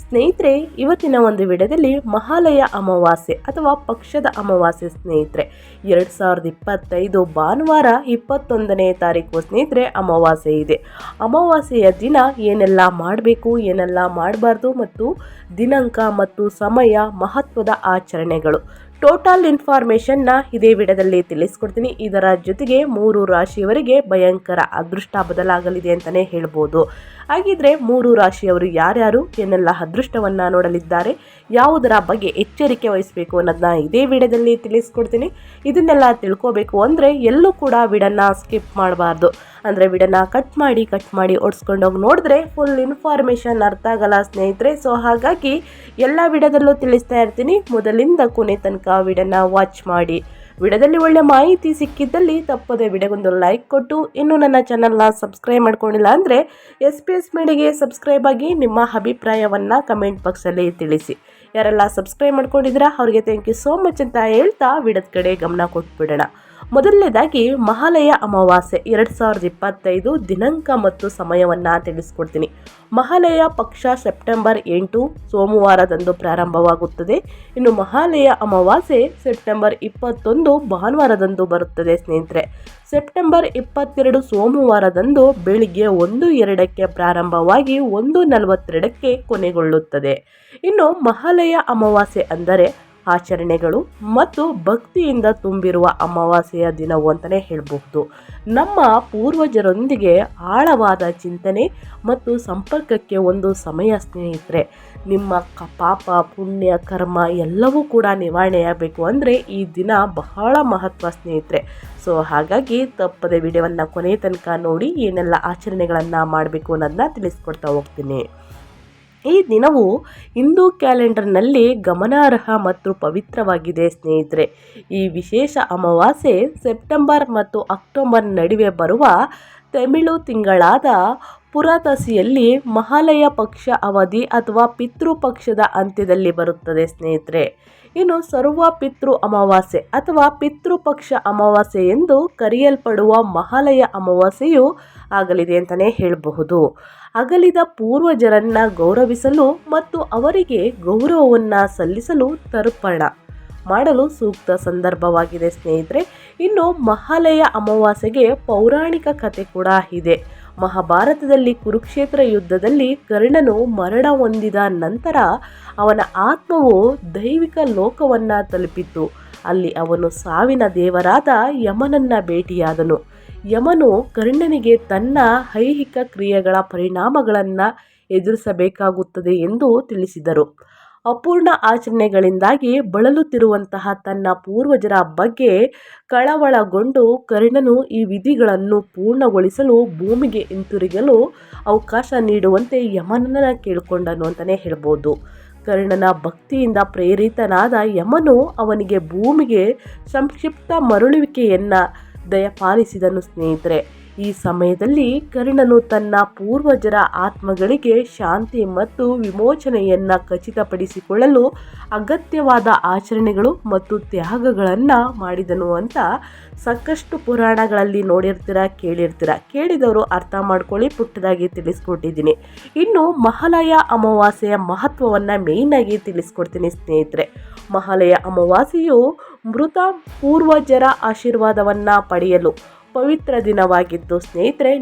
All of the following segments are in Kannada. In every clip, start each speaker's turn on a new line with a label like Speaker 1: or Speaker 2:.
Speaker 1: ಸ್ನೇಹಿತರೆ, ಇವತ್ತಿನ ಒಂದು ವಿಡಿಯೋದಲ್ಲಿ ಮಹಾಲಯ ಅಮಾವಾಸ್ಯೆ ಅಥವಾ ಪಕ್ಷದ ಅಮಾವಾಸ್ಯೆ ಸ್ನೇಹಿತರೆ. ಎರಡು ಸಾವಿರದ ಇಪ್ಪತ್ತೈದು ಭಾನುವಾರ ಇಪ್ಪತ್ತೊಂದನೇ ತಾರೀಕು ಸ್ನೇಹಿತರೆ, ಅಮಾವಾಸ್ಯೆ ಇದೆ. ಅಮಾವಾಸ್ಯೆಯ ದಿನ ಏನೆಲ್ಲ ಮಾಡಬೇಕು, ಏನೆಲ್ಲ ಮಾಡಬಾರ್ದು ಮತ್ತು ದಿನಾಂಕ ಮತ್ತು ಸಮಯ, ಮಹತ್ವದ ಆಚರಣೆಗಳು. ಟೋಟಲ್ ಇನ್ಫಾರ್ಮೇಷನ್ನ ಇದೇ ವಿಡಿಯೋದಲ್ಲಿ ತಿಳಿಸ್ಕೊಡ್ತೀನಿ. ಇದರ ಜೊತೆಗೆ ಮೂರು ರಾಶಿಯವರಿಗೆ ಭಯಂಕರ ಅದೃಷ್ಟ ಬದಲಾಗಲಿದೆ ಅಂತಲೇ ಹೇಳ್ಬೋದು. ಹಾಗಿದ್ರೆ ಮೂರು ರಾಶಿಯವರು ಯಾರ್ಯಾರು, ಏನೆಲ್ಲ ಅದೃಷ್ಟವನ್ನು ನೋಡಲಿದ್ದಾರೆ ಯಾವುದರ ಬಗ್ಗೆ ಎಚ್ಚರಿಕೆ ವಹಿಸಬೇಕು ಅನ್ನೋದನ್ನ ಇದೇ ವಿಡಿಯೋದಲ್ಲಿ ತಿಳಿಸ್ಕೊಡ್ತೀನಿ. ಇದನ್ನೆಲ್ಲ ತಿಳ್ಕೋಬೇಕು ಅಂದರೆ ಎಲ್ಲೂ ಕೂಡ ವಿಡನ್ನ ಸ್ಕಿಪ್ ಮಾಡಬಾರ್ದು. ಅಂದರೆ ವಿಡನ್ನ ಕಟ್ ಮಾಡಿ ಕಟ್ ಮಾಡಿ ಓಡಿಸ್ಕೊಂಡೋಗಿ ನೋಡಿದ್ರೆ ಫುಲ್ ಇನ್ಫಾರ್ಮೇಷನ್ ಅರ್ಥ ಆಗಲ್ಲ ಸ್ನೇಹಿತರೆ. ಸೊ ಹಾಗಾಗಿ ಎಲ್ಲ ವಿಡಿಯೋದಲ್ಲೂ ತಿಳಿಸ್ತಾ ಇರ್ತೀನಿ. ಮೊದಲಿಂದ ಕೊನೆ ತನಕ ವಿಡನ್ನ ವಾಚ್ ಮಾಡಿ. ವಿಡಿಯೋದಲ್ಲಿ ಒಳ್ಳೆ ಮಾಹಿತಿ ಸಿಕ್ಕಿದ್ದಲ್ಲಿ ತಪ್ಪದೆ ವಿಡಿಯೋಗೊಂದು ಲೈಕ್ ಕೊಟ್ಟು, ಇನ್ನೂ ನನ್ನ ಚಾನಲ್ನ ಸಬ್ಸ್ಕ್ರೈಬ್ ಮಾಡ್ಕೊಂಡಿಲ್ಲ ಅಂದರೆ ಎಸ್ ಪಿ ಎಸ್ ಮೀಡಿಗೆ ಸಬ್ಸ್ಕ್ರೈಬ್ ಆಗಿ ನಿಮ್ಮ ಅಭಿಪ್ರಾಯವನ್ನು ಕಮೆಂಟ್ ಬಾಕ್ಸಲ್ಲಿ ತಿಳಿಸಿ. ಯಾರೆಲ್ಲ ಸಬ್ಸ್ಕ್ರೈಬ್ ಮಾಡ್ಕೊಂಡಿದ್ದೀರಾ ಅವರಿಗೆ ಥ್ಯಾಂಕ್ ಯು ಸೋ ಮಚ್ ಅಂತ ಹೇಳ್ತಾ ವಿಡದ ಕಡೆ ಗಮನ ಕೊಟ್ಬಿಡೋಣ. ಮೊದಲನೇದಾಗಿ ಮಹಾಲಯ ಅಮಾವಾಸ್ಯೆ, ಎರಡು ಸಾವಿರದ ಇಪ್ಪತ್ತೈದು ದಿನಾಂಕ ಮತ್ತು ಸಮಯವನ್ನು ತಿಳಿಸ್ಕೊಡ್ತೀನಿ. ಮಹಾಲಯ ಪಕ್ಷ ಸೆಪ್ಟೆಂಬರ್ ಎಂಟು ಸೋಮವಾರದಂದು ಪ್ರಾರಂಭವಾಗುತ್ತದೆ. ಇನ್ನು ಮಹಾಲಯ ಅಮಾವಾಸ್ಯೆ ಸೆಪ್ಟೆಂಬರ್ ಇಪ್ಪತ್ತೊಂದು ಭಾನುವಾರದಂದು ಬರುತ್ತದೆ ಸ್ನೇಹಿತರೆ. ಸೆಪ್ಟೆಂಬರ್ ಇಪ್ಪತ್ತೆರಡು ಸೋಮವಾರದಂದು ಬೆಳಿಗ್ಗೆ ಒಂದು ಎರಡಕ್ಕೆ ಪ್ರಾರಂಭವಾಗಿ ಒಂದು ನಲವತ್ತೆರಡಕ್ಕೆ ಕೊನೆಗೊಳ್ಳುತ್ತದೆ. ಇನ್ನು ಮಹಾಲಯ ಅಮಾವಾಸ್ಯೆ ಅಂದರೆ ಆಚರಣೆಗಳು ಮತ್ತು ಭಕ್ತಿಯಿಂದ ತುಂಬಿರುವ ಅಮಾವಾಸ್ಯೆಯ ದಿನವು ಅಂತಲೇ ಹೇಳಬಹುದು. ನಮ್ಮ ಪೂರ್ವಜರೊಂದಿಗೆ ಆಳವಾದ ಚಿಂತನೆ ಮತ್ತು ಸಂಪರ್ಕಕ್ಕೆ ಒಂದು ಸಮಯ ಸ್ನೇಹಿತರೆ, ನಿಮ್ಮ ಪಾಪ, ಪುಣ್ಯ, ಕರ್ಮ ಎಲ್ಲವೂ ಕೂಡ ನಿವಾರಣೆಯಾಗಬೇಕು ಅಂದರೆ ಈ ದಿನ ಬಹಳ ಮಹತ್ವ ಸ್ನೇಹಿತರೆ. ಸೊ ಹಾಗಾಗಿ ತಪ್ಪದೆ ವಿಡಿಯೋವನ್ನು ಕೊನೆಯ ತನಕ ನೋಡಿ ಏನೆಲ್ಲ ಆಚರಣೆಗಳನ್ನು ಮಾಡಬೇಕು ಅನ್ನೋದನ್ನ ತಿಳಿಸ್ಕೊಡ್ತಾ ಹೋಗ್ತೀನಿ. ಈ ದಿನವು ಹಿಂದೂ ಕ್ಯಾಲೆಂಡರ್ನಲ್ಲಿ ಗಮನಾರ್ಹ ಮತ್ತು ಪವಿತ್ರವಾಗಿದೆ, ಸ್ನೇಹಿತರೆ. ಈ ವಿಶೇಷ ಅಮಾವಾಸ್ಯೆ ಸೆಪ್ಟೆಂಬರ್ ಮತ್ತು ಅಕ್ಟೋಬರ್ ನಡುವೆ ಬರುವ ತಮಿಳು ತಿಂಗಳಾದ ಪುರಾತಸಿಯಲ್ಲಿ ಮಹಾಲಯ ಪಕ್ಷ ಅವಧಿ ಅಥವಾ ಪಿತೃಪಕ್ಷದ ಅಂತ್ಯದಲ್ಲಿ ಬರುತ್ತದೆ, ಸ್ನೇಹಿತರೆ. ಇನ್ನು ಸರ್ವ ಪಿತೃ ಅಮಾವಾಸ್ಯೆ ಅಥವಾ ಪಿತೃಪಕ್ಷ ಅಮಾವಾಸ್ಯೆ ಎಂದು ಕರೆಯಲ್ಪಡುವ ಮಹಾಲಯ ಅಮಾವಾಸ್ಯೆಯು ಆಗಲಿದೆ ಅಂತಲೇ ಹೇಳಬಹುದು. ಅಗಲಿದ ಪೂರ್ವಜರನ್ನ ಗೌರವಿಸಲು ಮತ್ತು ಅವರಿಗೆ ಗೌರವವನ್ನು ಸಲ್ಲಿಸಲು ತರ್ಪಣ. ಮಾಡಲು ಸೂಕ್ತ ಸಂದರ್ಭವಾಗಿದೆ ಸ್ನೇಹಿತರೆ. ಇನ್ನು ಮಹಾಲಯ ಅಮಾವಾಸ್ಯೆಗೆ ಪೌರಾಣಿಕ ಕಥೆ ಕೂಡ ಇದೆ. ಮಹಾಭಾರತದಲ್ಲಿ ಕುರುಕ್ಷೇತ್ರ ಯುದ್ಧದಲ್ಲಿ ಕರ್ಣನು ಮರಣ ಹೊಂದಿದ ನಂತರ ಅವನ ಆತ್ಮವು ದೈವಿಕ ಲೋಕವನ್ನು ತಲುಪಿತು ಅಲ್ಲಿ ಅವನು ಸಾವಿನ ದೇವರಾದ ಯಮನನ್ನ ಭೇಟಿಯಾದನು. ಯಮನು ಕರ್ಣನಿಗೆ ತನ್ನ ಐಹಿಕ ಕ್ರಿಯೆಗಳ ಪರಿಣಾಮಗಳನ್ನು ಎದುರಿಸಬೇಕಾಗುತ್ತದೆ ಎಂದು ತಿಳಿಸಿದರು. ಅಪೂರ್ಣ ಆಚರಣೆಗಳಿಂದಾಗಿ ಬಳಲುತ್ತಿರುವಂತಹ ತನ್ನ ಪೂರ್ವಜರ ಬಗ್ಗೆ ಕಳವಳಗೊಂಡು ಕರ್ಣನು ಈ ವಿಧಿಗಳನ್ನು ಪೂರ್ಣಗೊಳಿಸಲು ಭೂಮಿಗೆ ಹಿಂತಿರುಗಲು ಅವಕಾಶ ನೀಡುವಂತೆ ಯಮನನ್ನ ಕೇಳಿಕೊಂಡನು ಅಂತಲೇ ಹೇಳ್ಬೋದು. ಕರ್ಣನ ಭಕ್ತಿಯಿಂದ ಪ್ರೇರಿತನಾದ ಯಮನು ಅವನಿಗೆ ಭೂಮಿಗೆ ಸಂಕ್ಷಿಪ್ತ ಮರಳುವಿಕೆಯನ್ನು ದಯಪಾಲಿಸಿದನು ಸ್ನೇಹಿತರೆ. ಈ ಸಮಯದಲ್ಲಿ ಕರ್ಣನು ತನ್ನ ಪೂರ್ವಜರ ಆತ್ಮಗಳಿಗೆ ಶಾಂತಿ ಮತ್ತು ವಿಮೋಚನೆಯನ್ನು ಖಚಿತಪಡಿಸಿಕೊಳ್ಳಲು ಅಗತ್ಯವಾದ ಆಚರಣೆಗಳು ಮತ್ತು ತ್ಯಾಗಗಳನ್ನು ಮಾಡಿದನು ಅಂತ ಸಾಕಷ್ಟು ಪುರಾಣಗಳಲ್ಲಿ ನೋಡಿರ್ತೀರ, ಕೇಳಿರ್ತೀರ. ಕೇಳಿದವರು ಅರ್ಥ ಮಾಡ್ಕೊಳ್ಳಿ, ಪುಟ್ಟದಾಗಿ ತಿಳಿಸ್ಕೊಟ್ಟಿದ್ದೀನಿ. ಇನ್ನು ಮಹಾಲಯ ಅಮಾವಾಸ್ಯೆಯ ಮಹತ್ವವನ್ನು ಮೇಯ್ನಾಗಿ ತಿಳಿಸ್ಕೊಡ್ತೀನಿ ಸ್ನೇಹಿತರೆ. ಮಹಾಲಯ ಅಮಾವಾಸ್ಯೆಯು ಮೃತ ಪೂರ್ವಜರ ಆಶೀರ್ವಾದವನ್ನು ಪಡೆಯಲು ಪವಿತ್ರ ದಿನವಾಗಿದ್ದು ಸ್ನೇಹಿತರೆ,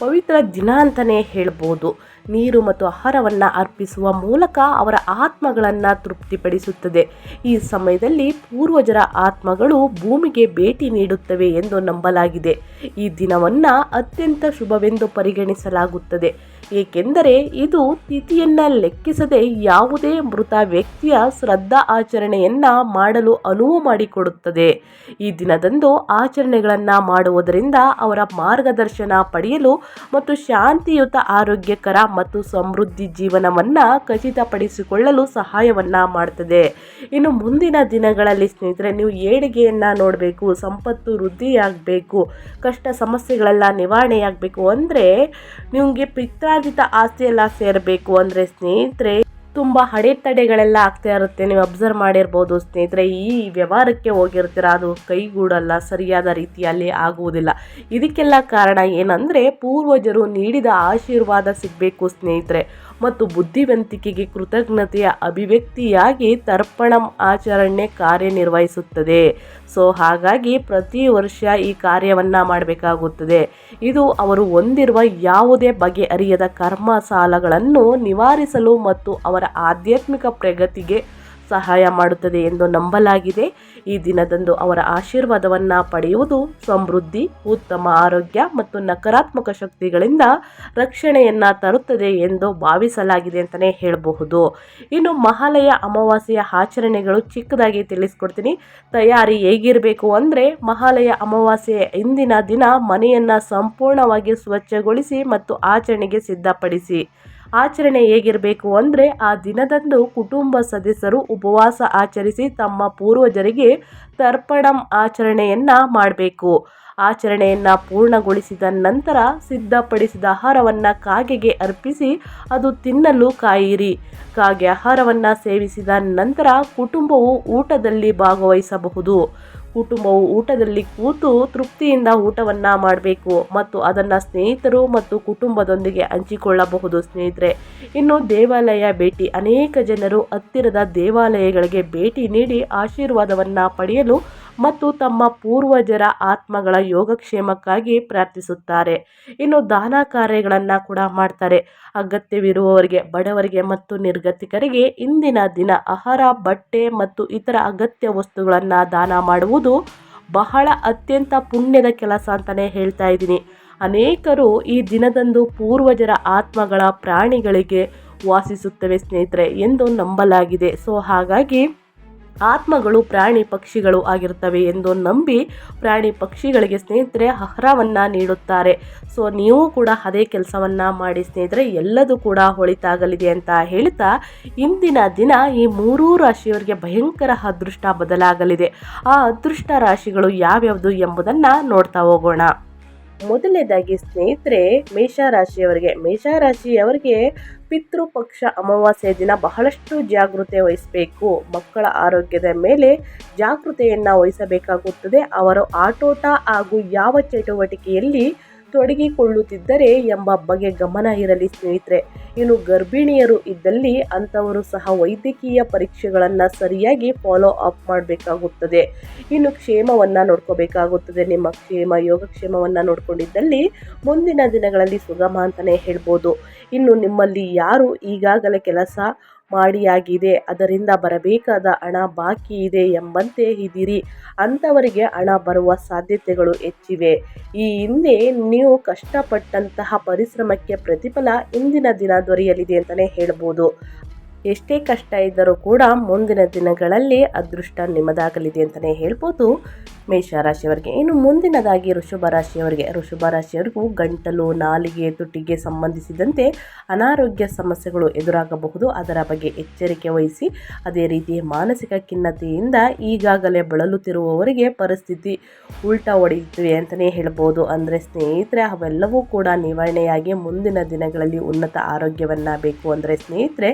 Speaker 1: ಪವಿತ್ರ ದಿನ ಅಂತಲೇ ಹೇಳ್ಬೋದು. ನೀರು ಮತ್ತು ಆಹಾರವನ್ನು ಅರ್ಪಿಸುವ ಮೂಲಕ ಅವರ ಆತ್ಮಗಳನ್ನು ತೃಪ್ತಿಪಡಿಸುತ್ತದೆ. ಈ ಸಮಯದಲ್ಲಿ ಪೂರ್ವಜರ ಆತ್ಮಗಳು ಭೂಮಿಗೆ ಭೇಟಿ ನೀಡುತ್ತವೆ ಎಂದು ನಂಬಲಾಗಿದೆ. ಈ ದಿನವನ್ನು ಅತ್ಯಂತ ಶುಭವೆಂದು ಪರಿಗಣಿಸಲಾಗುತ್ತದೆ. ಏಕೆಂದರೆ ಇದು ತಿಥಿಯನ್ನು ಲೆಕ್ಕಿಸದೆ ಯಾವುದೇ ಮೃತ ವ್ಯಕ್ತಿಯ ಶ್ರದ್ಧಾ ಆಚರಣೆಯನ್ನು ಮಾಡಲು ಅನುವು ಮಾಡಿಕೊಡುತ್ತದೆ. ಈ ದಿನದಂದು ಆಚರಣೆಗಳನ್ನು ಮಾಡುವುದರಿಂದ ಅವರ ಮಾರ್ಗದರ್ಶನ ಪಡೆಯಲು ಮತ್ತು ಶಾಂತಿಯುತ, ಆರೋಗ್ಯಕರ ಮತ್ತು ಸಮೃದ್ಧಿ ಜೀವನವನ್ನು ಖಚಿತಪಡಿಸಿಕೊಳ್ಳಲು ಸಹಾಯವನ್ನು ಮಾಡ್ತದೆ. ಇನ್ನು ಮುಂದಿನ ದಿನಗಳಲ್ಲಿ ಸ್ನೇಹಿತರೆ, ನೀವು ಏಳಿಗೆಯನ್ನು ನೋಡಬೇಕು, ಸಂಪತ್ತು ವೃದ್ಧಿಯಾಗಬೇಕು, ಕಷ್ಟ ಸಮಸ್ಯೆಗಳೆಲ್ಲ ನಿವಾರಣೆಯಾಗಬೇಕು ಅಂದರೆ ನಿಮಗೆ ಪಿತ್ರಾರ್ಜಿತ ಆಸ್ತಿ ಎಲ್ಲ ಸೇರಬೇಕು ಅಂದರೆ ಸ್ನೇಹಿತರೆ, ತುಂಬ ಅಡೆತಡೆಗಳೆಲ್ಲ ಆಗ್ತಾ ಇರುತ್ತೆ. ನೀವು ಅಬ್ಸರ್ವ್ ಮಾಡಿರ್ಬೋದು ಸ್ನೇಹಿತರೆ, ಈ ವ್ಯವಹಾರಕ್ಕೆ ಹೋಗಿರ್ತೀರ, ಅದು ಕೈಗೂಡಲ್ಲ, ಸರಿಯಾದ ರೀತಿಯಲ್ಲಿ ಆಗುವುದಿಲ್ಲ. ಇದಕ್ಕೆಲ್ಲ ಕಾರಣ ಏನಂದರೆ, ಪೂರ್ವಜರು ನೀಡಿದ ಆಶೀರ್ವಾದ ಸಿಗಬೇಕು ಸ್ನೇಹಿತರೆ. ಮತ್ತು ಬುದ್ಧಿವಂತಿಕೆಗೆ ಕೃತಜ್ಞತೆಯ ಅಭಿವ್ಯಕ್ತಿಯಾಗಿ ತರ್ಪಣಂ ಆಚರಣೆ ಕಾರ್ಯನಿರ್ವಹಿಸುತ್ತದೆ. ಸೊ, ಹಾಗಾಗಿ ಪ್ರತಿ ವರ್ಷ ಈ ಕಾರ್ಯವನ್ನು ಮಾಡಬೇಕಾಗುತ್ತದೆ. ಇದು ಅವರು ಹೊಂದಿರುವ ಯಾವುದೇ ಬಗೆಹರಿಯದ ಕರ್ಮ ಸಾಲಗಳನ್ನು ನಿವಾರಿಸಲು ಮತ್ತು ಅವರ ಆಧ್ಯಾತ್ಮಿಕ ಪ್ರಗತಿಗೆ ಸಹಾಯ ಮಾಡುತ್ತದೆ ಎಂದು ನಂಬಲಾಗಿದೆ. ಈ ದಿನದಂದು ಅವರ ಆಶೀರ್ವಾದವನ್ನು ಪಡೆಯುವುದು ಸಮೃದ್ಧಿ, ಉತ್ತಮ ಆರೋಗ್ಯ ಮತ್ತು ನಕಾರಾತ್ಮಕ ಶಕ್ತಿಗಳಿಂದ ರಕ್ಷಣೆಯನ್ನು ತರುತ್ತದೆ ಎಂದು ಭಾವಿಸಲಾಗಿದೆ ಅಂತಲೇ ಹೇಳಬಹುದು. ಇನ್ನು ಮಹಾಲಯ ಅಮಾವಾಸ್ಯೆಯ ಆಚರಣೆಗಳು ಚಿಕ್ಕದಾಗಿ ತಿಳಿಸ್ಕೊಡ್ತೀನಿ. ತಯಾರಿ ಹೇಗಿರಬೇಕು ಅಂದರೆ ಮಹಾಲಯ ಅಮಾವಾಸ್ಯೆಯ ಇಂದಿನ ದಿನ ಮನೆಯನ್ನು ಸಂಪೂರ್ಣವಾಗಿ ಸ್ವಚ್ಛಗೊಳಿಸಿ ಮತ್ತು ಆಚರಣೆಗೆ ಸಿದ್ಧಪಡಿಸಿ. ಆಚರಣೆ ಹೇಗಿರಬೇಕು ಅಂದರೆ ಆ ದಿನದಂದು ಕುಟುಂಬ ಸದಸ್ಯರು ಉಪವಾಸ ಆಚರಿಸಿ ತಮ್ಮ ಪೂರ್ವಜರಿಗೆ ತರ್ಪಣಂ ಆಚರಣೆಯನ್ನು ಮಾಡಬೇಕು. ಆಚರಣೆಯನ್ನು ಪೂರ್ಣಗೊಳಿಸಿದ ನಂತರ ಸಿದ್ಧಪಡಿಸಿದ ಆಹಾರವನ್ನು ಕಾಗೆಗೆ ಅರ್ಪಿಸಿ ಅದು ತಿನ್ನಲು ಕಾಯಿರಿ. ಕಾಗೆ ಆಹಾರವನ್ನು ಸೇವಿಸಿದ ನಂತರ ಕುಟುಂಬವು ಊಟದಲ್ಲಿ ಭಾಗವಹಿಸಬಹುದು. ಕುಟುಂಬವು ಊಟದಲ್ಲಿ ಕೂತು ತೃಪ್ತಿಯಿಂದ ಊಟವನ್ನು ಮಾಡಬೇಕು ಮತ್ತು ಅದನ್ನು ಸ್ನೇಹಿತರು ಮತ್ತು ಕುಟುಂಬದೊಂದಿಗೆ ಹಂಚಿಕೊಳ್ಳಬಹುದು ಸ್ನೇಹಿತರೆ. ಇನ್ನು ದೇವಾಲಯ ಭೇಟಿ, ಅನೇಕ ಜನರು ಹತ್ತಿರದ ದೇವಾಲಯಗಳಿಗೆ ಭೇಟಿ ನೀಡಿ ಆಶೀರ್ವಾದವನ್ನು ಪಡೆಯಲು ಮತ್ತು ತಮ್ಮ ಪೂರ್ವಜರ ಆತ್ಮಗಳ ಯೋಗಕ್ಷೇಮಕ್ಕಾಗಿ ಪ್ರಾರ್ಥಿಸುತ್ತಾರೆ. ಇನ್ನು ದಾನ ಕಾರ್ಯಗಳನ್ನು ಕೂಡ ಮಾಡ್ತಾರೆ. ಅಗತ್ಯವಿರುವವರಿಗೆ, ಬಡವರಿಗೆ ಮತ್ತು ನಿರ್ಗತಿಕರಿಗೆ ಇಂದಿನ ದಿನ ಆಹಾರ, ಬಟ್ಟೆ ಮತ್ತು ಇತರ ಅಗತ್ಯ ವಸ್ತುಗಳನ್ನು ದಾನ ಮಾಡುವುದು ಬಹಳ ಅತ್ಯಂತ ಪುಣ್ಯದ ಕೆಲಸ ಅಂತಲೇ ಹೇಳ್ತಾ ಇದ್ದೀನಿ. ಅನೇಕರು ಈ ದಿನದಂದು ಪೂರ್ವಜರ ಆತ್ಮಗಳ ಪ್ರಾಣಿಗಳಿಗೆ ವಾಸಿಸುತ್ತವೆ ಸ್ನೇಹಿತರೆ ಎಂದು ನಂಬಲಾಗಿದೆ. ಸೊ ಹಾಗಾಗಿ ಆತ್ಮಗಳು ಪ್ರಾಣಿ ಪಕ್ಷಿಗಳು ಆಗಿರ್ತವೆ ಎಂದು ನಂಬಿ ಪ್ರಾಣಿ ಪಕ್ಷಿಗಳಿಗೆ ಸ್ನೇಹಿತರೆ ಆಹಾರವನ್ನು ನೀಡುತ್ತಾರೆ. ಸೊ ನೀವು ಕೂಡ ಅದೇ ಕೆಲಸವನ್ನು ಮಾಡಿ ಸ್ನೇಹಿತರೆ, ಎಲ್ಲದೂ ಕೂಡ ಹೊಳಿತಾಗಲಿದೆ ಅಂತ ಹೇಳ್ತಾ ಇಂದಿನ ದಿನ ಈ ಮೂರೂ ರಾಶಿಯವರಿಗೆ ಭಯಂಕರ ಅದೃಷ್ಟ ಬದಲಾಗಲಿದೆ. ಆ ಅದೃಷ್ಟ ರಾಶಿಗಳು ಯಾವ್ಯಾವುದು ಎಂಬುದನ್ನು ನೋಡ್ತಾ ಹೋಗೋಣ. ಮೊದಲನೇದಾಗಿ ಸ್ನೇಹಿತರೆ, ಮೇಷರಾಶಿಯವರಿಗೆ. ಮೇಷರಾಶಿಯವರಿಗೆ ಪಿತೃಪಕ್ಷ ಅಮಾವಾಸ್ಯೆ ದಿನ ಬಹಳಷ್ಟು ಜಾಗೃತೆ ವಹಿಸಬೇಕು. ಮಕ್ಕಳ ಆರೋಗ್ಯದ ಮೇಲೆ ಜಾಗೃತೆಯನ್ನು ವಹಿಸಬೇಕಾಗುತ್ತದೆ. ಅವರು ಆಟೋಟ ಹಾಗೂ ಯಾವ ಚಟುವಟಿಕೆಯಲ್ಲಿ ತೊಡಗಿಕೊಳ್ಳುತ್ತಿದ್ದರೆ ಎಂಬ ಬಗ್ಗೆ ಗಮನ ಇರಲಿ ಸ್ನೇಹಿತರೆ. ಇನ್ನು ಗರ್ಭಿಣಿಯರು ಇದ್ದಲ್ಲಿ ಅಂಥವರು ಸಹ ವೈದ್ಯಕೀಯ ಪರೀಕ್ಷೆಗಳನ್ನು ಸರಿಯಾಗಿ ಫಾಲೋ ಅಪ್ ಮಾಡಬೇಕಾಗುತ್ತದೆ. ಇನ್ನು ಕ್ಷೇಮವನ್ನು ನೋಡ್ಕೋಬೇಕಾಗುತ್ತದೆ. ನಿಮ್ಮ ಕ್ಷೇಮ, ಯೋಗಕ್ಷೇಮವನ್ನು ನೋಡ್ಕೊಂಡಿದ್ದಲ್ಲಿ ಮುಂದಿನ ದಿನಗಳಲ್ಲಿ ಸುಗಮ ಅಂತಲೇ ಹೇಳ್ಬೋದು. ಇನ್ನು ನಿಮ್ಮಲ್ಲಿ ಯಾರು ಈಗಾಗಲೇ ಕೆಲಸ ಮಾಡಿಯಾಗಿದೆ. ಅದರಿಂದ ಬರಬೇಕಾದ ಹಣ ಬಾಕಿ ಇದೆ ಎಂಬಂತೆ ಇದ್ದೀರಿ ಅಂಥವರಿಗೆ ಹಣ ಬರುವ ಸಾಧ್ಯತೆಗಳು ಹೆಚ್ಚಿವೆ. ಈ ಹಿಂದೆ ನೀವು ಕಷ್ಟಪಟ್ಟಂತಹ ಪರಿಶ್ರಮಕ್ಕೆ ಪ್ರತಿಫಲ ಇಂದಿನ ದಿನ ದೊರೆಯಲಿದೆ ಅಂತಲೇ ಹೇಳ್ಬೋದು. ಎಷ್ಟೇ ಕಷ್ಟ ಇದ್ದರೂ ಕೂಡ ಮುಂದಿನ ದಿನಗಳಲ್ಲಿ ಅದೃಷ್ಟ ನಿಮ್ಮದಾಗಲಿದೆ ಅಂತಲೇ ಹೇಳ್ಬೋದು. ಮೇಷರಾಶಿಯವರಿಗೆ ಇನ್ನು ಮುಂದಿನದಾಗಿ ಋಷಭ ರಾಶಿಯವರಿಗೆ ಋಷಭ ರಾಶಿಯವರಿಗೂ ಗಂಟಲು, ನಾಲಿಗೆ, ತುಟಿಗೆ ಸಂಬಂಧಿಸಿದಂತೆ ಅನಾರೋಗ್ಯ ಸಮಸ್ಯೆಗಳು ಎದುರಾಗಬಹುದು. ಅದರ ಬಗ್ಗೆ ಎಚ್ಚರಿಕೆ ವಹಿಸಿ, ಅದೇ ರೀತಿ ಮಾನಸಿಕ ಖಿನ್ನತೆಯಿಂದ ಈಗಾಗಲೇ ಬಳಲುತ್ತಿರುವವರಿಗೆ ಪರಿಸ್ಥಿತಿ ಉಲ್ಟಾ ಹೊಡೆಯುತ್ತಿವೆ ಅಂತಲೇ ಹೇಳ್ಬೋದು. ಅಂದರೆ ಸ್ನೇಹಿತರೆ, ಅವೆಲ್ಲವೂ ಕೂಡ ನಿವಾರಣೆಯಾಗಿ ಮುಂದಿನ ದಿನಗಳಲ್ಲಿ ಉನ್ನತ ಆರೋಗ್ಯವನ್ನು ಬೇಕು ಅಂದರೆ ಸ್ನೇಹಿತರೆ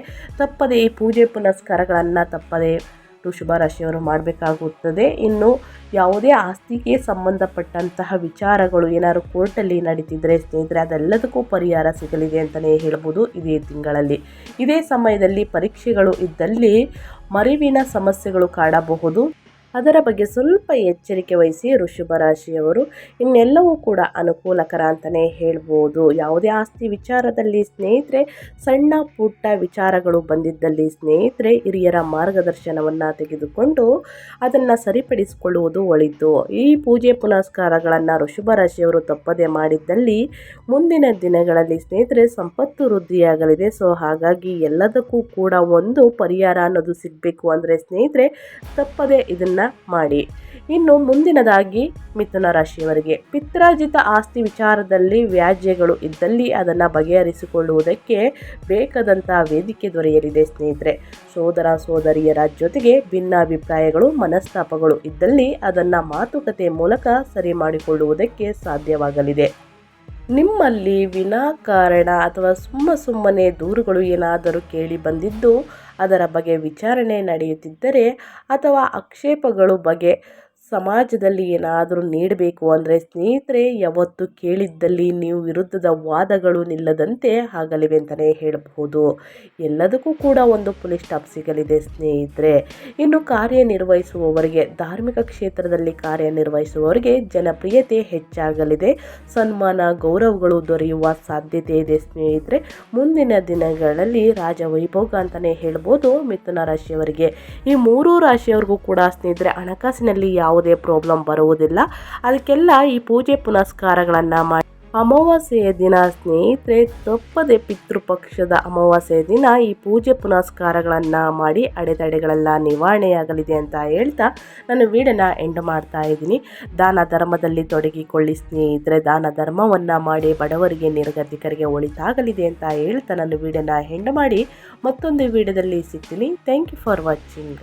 Speaker 1: ತಪ್ಪದೆ ಈ ಪೂಜೆ ಪುನಸ್ಕಾರಗಳನ್ನು ತಪ್ಪದೆ ವೃಷಭ ರಾಶಿಯವರು ಮಾಡಬೇಕಾಗುತ್ತದೆ. ಇನ್ನು ಯಾವುದೇ ಆಸ್ತಿಗೆ ಸಂಬಂಧಪಟ್ಟಂತಹ ವಿಚಾರಗಳು ಏನಾದರೂ ಕೋರ್ಟಲ್ಲಿ ನಡೀತಿದ್ರೆ ಸ್ನೇಹಿತರೆ ಅದೆಲ್ಲದಕ್ಕೂ ಪರಿಹಾರ ಸಿಗಲಿದೆ ಅಂತಲೇ ಹೇಳ್ಬೋದು ಇದೇ ತಿಂಗಳಲ್ಲಿ. ಇದೇ ಸಮಯದಲ್ಲಿ ಪರೀಕ್ಷೆಗಳು ಇದ್ದಲ್ಲಿ ಮರಿವಿನ ಸಮಸ್ಯೆಗಳು ಕಾಡಬಹುದು. ಅದರ ಬಗ್ಗೆ ಸ್ವಲ್ಪ ಎಚ್ಚರಿಕೆ ವಹಿಸಿ ಋಷಭ ರಾಶಿಯವರು ಇನ್ನೆಲ್ಲವೂ ಕೂಡ ಅನುಕೂಲಕರ ಅಂತಲೇ ಹೇಳ್ಬೋದು. ಯಾವುದೇ ಆಸ್ತಿ ವಿಚಾರದಲ್ಲಿ ಸ್ನೇಹಿತರೆ, ಸಣ್ಣ ಪುಟ್ಟ ವಿಚಾರಗಳು ಬಂದಿದ್ದಲ್ಲಿ ಸ್ನೇಹಿತರೆ, ಹಿರಿಯರ ಮಾರ್ಗದರ್ಶನವನ್ನು ತೆಗೆದುಕೊಂಡು ಅದನ್ನು ಸರಿಪಡಿಸಿಕೊಳ್ಳುವುದು ಒಳಿತು. ಈ ಪೂಜೆ ಪುನಸ್ಕಾರಗಳನ್ನು ಋಷಭ ರಾಶಿಯವರು ತಪ್ಪದೆ ಮಾಡಿದ್ದಲ್ಲಿ ಮುಂದಿನ ದಿನಗಳಲ್ಲಿ ಸ್ನೇಹಿತರೆ ಸಂಪತ್ತು ವೃದ್ಧಿಯಾಗಲಿದೆ. ಸೊ, ಹಾಗಾಗಿ ಎಲ್ಲದಕ್ಕೂ ಕೂಡ ಒಂದು ಪರಿಹಾರ ಅನ್ನೋದು ಸಿಗಬೇಕು ಅಂದರೆ ಸ್ನೇಹಿತರೆ, ತಪ್ಪದೆ ಇದನ್ನು ಮಾಡಿ. ಇನ್ನು ಮುಂದಿನದಾಗಿ ಮಿಥುನ ರಾಶಿಯವರಿಗೆ. ಪಿತ್ರಾರ್ಜಿತ ಆಸ್ತಿ ವಿಚಾರದಲ್ಲಿ ವ್ಯಾಜ್ಯಗಳು ಇದ್ದಲ್ಲಿ ಅದನ್ನು ಬಗೆಹರಿಸಿಕೊಳ್ಳುವುದಕ್ಕೆ ಬೇಕಾದಂಥ ವೇದಿಕೆ ದೊರೆಯಲಿದೆ ಸ್ನೇಹಿತರೆ. ಸೋದರ, ಸೋದರಿಯರ ಜೊತೆಗೆ ಭಿನ್ನಾಭಿಪ್ರಾಯಗಳು, ಮನಸ್ತಾಪಗಳು ಇದ್ದಲ್ಲಿ ಅದನ್ನು ಮಾತುಕತೆ ಮೂಲಕ ಸರಿ ಮಾಡಿಕೊಳ್ಳುವುದಕ್ಕೆ ಸಾಧ್ಯವಾಗಲಿದೆ. ನಿಮ್ಮಲ್ಲಿ ವಿನಾಕಾರಣ ಅಥವಾ ಸುಮ್ಮ ಸುಮ್ಮನೆ ದೂರುಗಳು ಏನಾದರೂ ಕೇಳಿ ಬಂದಿದ್ದು ಅದರ ಬಗ್ಗೆ ವಿಚಾರಣೆ ನಡೆಯುತ್ತಿದ್ದರೆ ಅಥವಾ ಆಕ್ಷೇಪಗಳು ಬಗ್ಗೆ ಸಮಾಜದಲ್ಲಿ ಏನಾದರೂ ನೀಡಬೇಕು ಅಂದರೆ ಸ್ನೇಹಿತರೆ, ಯಾವತ್ತು ಕೇಳಿದ್ದಲ್ಲಿ ನೀವು ವಿರುದ್ಧದ ವಾದಗಳು ನಿಲ್ಲದಂತೆ ಆಗಲಿವೆ ಅಂತಲೇ ಹೇಳಬಹುದು. ಎಲ್ಲದಕ್ಕೂ ಕೂಡ ಒಂದು ಪುಲಿಸ್ ಸ್ಟಾಪ್ ಸಿಗಲಿದೆ ಸ್ನೇಹಿತರೆ. ಇನ್ನು ಕಾರ್ಯನಿರ್ವಹಿಸುವವರಿಗೆ, ಧಾರ್ಮಿಕ ಕ್ಷೇತ್ರದಲ್ಲಿ ಕಾರ್ಯನಿರ್ವಹಿಸುವವರಿಗೆ ಜನಪ್ರಿಯತೆ ಹೆಚ್ಚಾಗಲಿದೆ. ಸನ್ಮಾನ, ಗೌರವಗಳು ದೊರೆಯುವ ಸಾಧ್ಯತೆ ಇದೆ ಸ್ನೇಹಿತರೆ. ಮುಂದಿನ ದಿನಗಳಲ್ಲಿ ರಾಜ ವೈಭೋಗ ಅಂತಲೇ ಹೇಳ್ಬೋದು ಮಿಥುನ ರಾಶಿಯವರಿಗೆ ಈ ಮೂರೂ ರಾಶಿಯವರಿಗೂ ಕೂಡ ಸ್ನೇಹಿತರೆ ಹಣಕಾಸಿನಲ್ಲಿ ಯಾವುದೇ ಪ್ರಾಬ್ಲಮ್ ಬರುವುದಿಲ್ಲ. ಅದಕ್ಕೆಲ್ಲ ಈ ಪೂಜೆ ಪುನಸ್ಕಾರಗಳನ್ನು ಮಾಡಿ. ಅಮಾವಾಸ್ಯೆಯ ದಿನ ಸ್ನೇಹಿತರೆ, ತಪ್ಪದೆ ಪಿತೃಪಕ್ಷದ ಅಮಾವಾಸ್ಯೆಯ ದಿನ ಈ ಪೂಜೆ ಪುನಸ್ಕಾರಗಳನ್ನು ಮಾಡಿ ಅಡೆತಡೆಗಳೆಲ್ಲ ನಿವಾರಣೆಯಾಗಲಿದೆ ಅಂತ ಹೇಳ್ತಾ ನಾನು ವೀಡನ ಎಂಡ್ ಮಾಡ್ತಾ ಇದ್ದೀನಿ. ದಾನ ಧರ್ಮದಲ್ಲಿ ತೊಡಗಿಕೊಳ್ಳಿ ಸ್ನೇಹಿತರೆ. ದಾನ ಧರ್ಮವನ್ನು ಮಾಡಿ ಬಡವರಿಗೆ, ನಿರ್ಗತಿಕರಿಗೆ ಒಳಿತಾಗಲಿದೆ ಅಂತ ಹೇಳ್ತಾ ನಾನು ವೀಡನ ಎಂಡ್ ಮಾಡಿ. ಮತ್ತೊಂದು ವೀಡಿಯೋದಲ್ಲಿ ಸಿಗ್ತೀನಿ. Thank you for watching